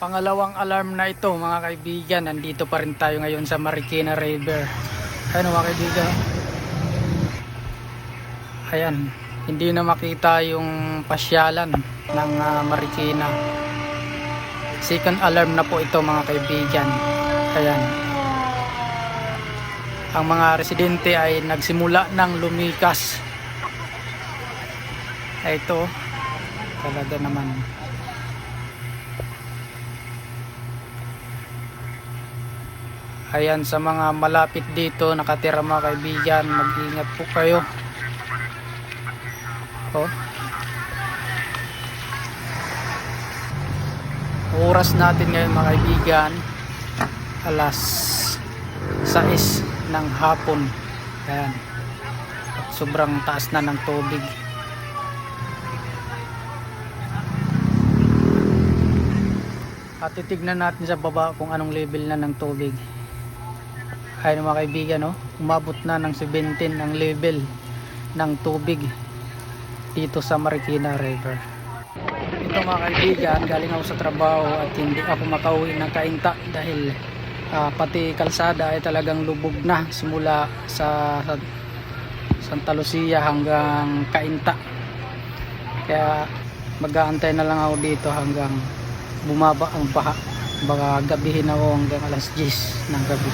Pangalawang alarm na ito mga kaibigan. Nandito pa rin tayo ngayon sa Marikina River. Ano mga kaibigan? Ayan. Hindi na makita yung pasyalan ng ah, Marikina. Second alarm na po ito mga kaibigan. Ayan. Ang mga residente ay nagsimula ng lumikas. Ito. Talaga naman. Ayan sa mga malapit dito nakatira mga kaibigan, mag-ingat po kayo. Oh. Oras natin ngayon mga kaibigan, alas 6 ng hapon. Ayan. Sobrang taas na ng tubig. At titignan natin sa baba kung anong level na ng tubig. Ayun mga kaibigan, no? umabot na ng 17 ang level ng tubig dito sa Marikina River. Ito mga kaibigan, galing ako sa trabaho at hindi ako makauwi ng kainta dahil ah, pati kalsada ay talagang lubog na simula sa, sa Santa Lucia hanggang kainta. Kaya mag-aantay na lang ako dito hanggang bumaba ang baha. Baka gabihin ako hanggang alas 10 ng gabi.